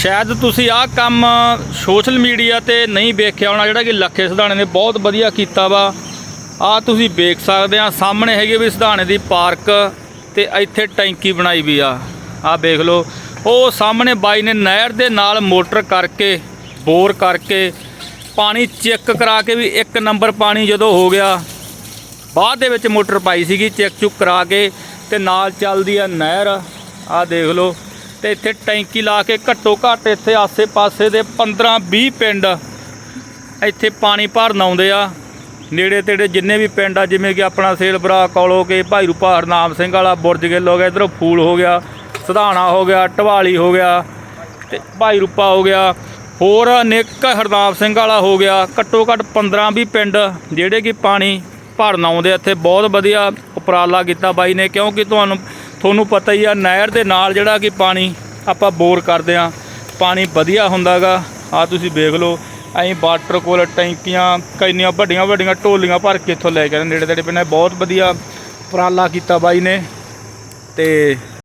ਸ਼ਾਇਦ ਤੁਸੀਂ ਆਹ ਕੰਮ ਸੋਸ਼ਲ ਮੀਡੀਆ ਤੇ ਨਹੀਂ ਵੇਖਿਆ ਹੋਣਾ, ਜਿਹੜਾ ਕਿ ਲੱਖੇ ਸਿਧਾਣੇ ਨੇ ਬਹੁਤ ਵਧੀਆ ਕੀਤਾ ਵਾ। ਆ ਤੁਸੀਂ ਵੇਖ ਸਕਦੇ ਆ, ਸਾਹਮਣੇ ਹੈਗੀ ਵੀ ਸਿਧਾਣੇ ਦੀ ਪਾਰਕ ਤੇ ਇੱਥੇ ਟੈਂਕੀ ਬਣਾਈ ਵੀ ਆ। ਆ ਵੇਖ ਲਓ, ਉਹ ਸਾਹਮਣੇ ਬਾਈ ਨੇ ਨਹਿਰ ਦੇ ਨਾਲ ਮੋਟਰ ਕਰਕੇ, ਬੋਰ ਕਰਕੇ ਪਾਣੀ ਚੈੱਕ ਕਰਾ ਕੇ ਵੀ ਇੱਕ ਨੰਬਰ ਪਾਣੀ ਜਦੋਂ ਹੋ ਗਿਆ, ਬਾਅਦ ਦੇ ਵਿੱਚ ਮੋਟਰ ਪਾਈ ਸੀਗੀ, ਚੈੱਕ ਚੁੱਕ ਕਰਾ ਕੇ ਤੇ ਨਾਲ ਚੱਲਦੀ ਆ ਨਹਿਰ। ਆ ਦੇਖ ਲਓ ਤੇ ਇੱਥੇ ਟੈਂਕੀ ਲਾ ਕੇ ਘੱਟੋ ਘੱਟ ਇੱਥੇ ਆਸੇ-ਪਾਸੇ ਦੇ 15-20 ਪਿੰਡ ਇੱਥੇ ਪਾਣੀ ਭਰਨ ਆਉਂਦੇ ਆ। ਨੇੜੇ ਤੇੜੇ ਜਿੰਨੇ ਵੀ ਪਿੰਡ ਆ, ਜਿਵੇਂ ਕਿ ਆਪਣਾ ਸੇਲਬਰਾ ਕੌਲੋ ਕੇ ਭਾਈ ਰੂਪਾ ਹਰਨਾਮ ਸਿੰਘ ਵਾਲਾ, ਬੁਰਜ ਗਿੱਲ ਹੋ ਗਿਆ, ਇਧਰੋਂ ਫੂਲ ਹੋ ਗਿਆ, ਸਧਾਣਾ ਹੋ ਗਿਆ, ਢਵਾਲੀ ਹੋ ਗਿਆ ਤੇ ਭਾਈ ਰੂਪਾ ਹੋ ਗਿਆ। ਹੋਰ ਅਨੇਕ ਹਰਨਾਮ ਸਿੰਘ ਵਾਲਾ ਹੋ ਗਿਆ। ਘੱਟੋ ਘੱਟ 15-20 ਪਿੰਡ ਜਿਹੜੇ ਕਿ ਪਾਣੀ ਭਰਨ ਆਉਂਦੇ ਇੱਥੇ ਬਹੁਤ ਵਧੀਆ ਉਪਰਾਲਾ ਕੀਤਾ ਬਾਈ ਨੇ, ਕਿਉਂਕਿ ਤੁਹਾਨੂੰ ਤੁਹਾਨੂੰ ਪਤਾ ਹੀ ਆ, ਨਹਿਰ ਦੇ ਨਾਲ ਜਿਹੜਾ ਕਿ ਪਾਣੀ ਆਪਾਂ ਬੋਰ ਕਰਦੇ ਆ ਪਾਣੀ ਵਧੀਆ ਹੁੰਦਾਗਾ। ਆ ਤੁਸੀਂ ਵੇਖ ਲਓ ਅਸੀਂ ਵਾਟਰ ਕੋਲ ਟੈਂਕੀਆਂ, ਕਿੰਨੀਆਂ ਵੱਡੀਆਂ ਵੱਡੀਆਂ ਢੋਲੀਆਂ ਭਰ ਕੇ ਇੱਥੋਂ ਲੈ ਕੇ ਆਉਂਦੇ ਨੇੜੇ ਤੇੜੇ ਪਿੰਡਾਂ ਬਹੁਤ ਵਧੀਆ ਉਪਰਾਲਾ ਕੀਤਾ ਬਾਈ ਨੇ। ਤੇ